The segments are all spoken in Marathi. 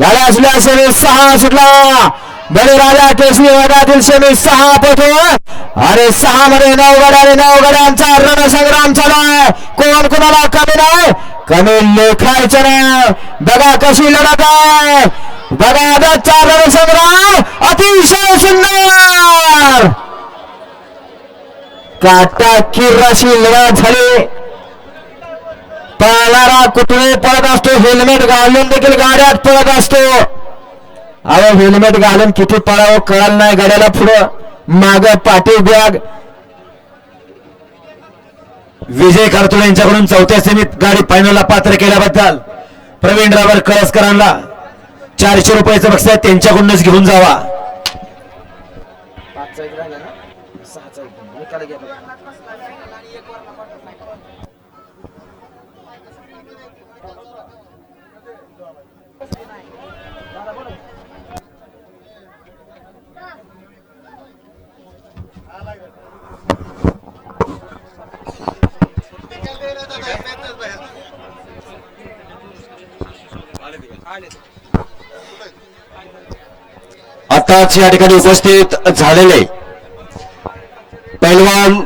झाला असल्या सेमी सहा सुटला. बळीराजा केसरी वर्गातील सेमी सहा पटो अरे सहा मध्ये नऊ गड्या आणि नऊ गड्यांचा रणसंग्राम चालू आहे. कोण कोणाला कमी नाही? कमी लेखायचं नाही. बघा कशी लढत आहे. बघा आजचा रणसंग्राम अतिशय सुंदर. काटा किर्राशी लढत झाली. पळणारा कुठे पळत असतो हेल्मेट घालून देखील गाड्यात पळत असतो. अहो हेल्मेट घालून किती पळावं कळाल नाही गाड्याला पुढं. माग पाठी बॅग विजय करतो यांच्याकडून चौथ्या सेमीत गाडी फायनलला पात्र केल्याबद्दल. प्रवीण ड्रायव्हर कळसकरांना चारशे रुपयाचं बक्षीस आहे, त्यांच्याकडूनच घेऊन जावा. आताच या ठिकाणी उपस्थित झालेले पैलवान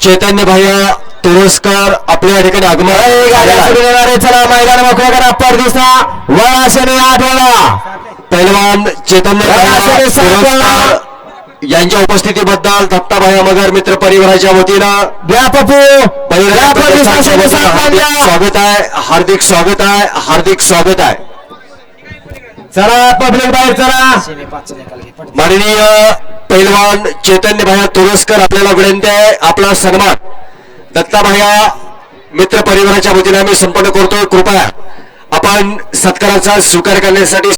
चैतन्य भैया तुरस्कर आपल्या या ठिकाणी आगमन चला मैदान मोकळं करा. परदिसा वळा शनी आठ वेळा पैलवान चैतन्य. यांच्या उपस्थितीबद्दल दत्ताभाया मगर मित्र परिवाराच्या वतीनं द्या. स्वागत आहे. हार्दिक स्वागत आहे. हार्दिक स्वागत आहे. चला पब्लिक बाहेर चला. माननीय पैलवान चैतन्य भाया तुरस्कर आपल्याला विनंती आहे आपला सन्मान. दत्ताभाया मित्र परिवाराच्या वतीने आम्ही संपन्न करतोय. कृपया आपण सत्काराचा स्वीकार करण्यासाठी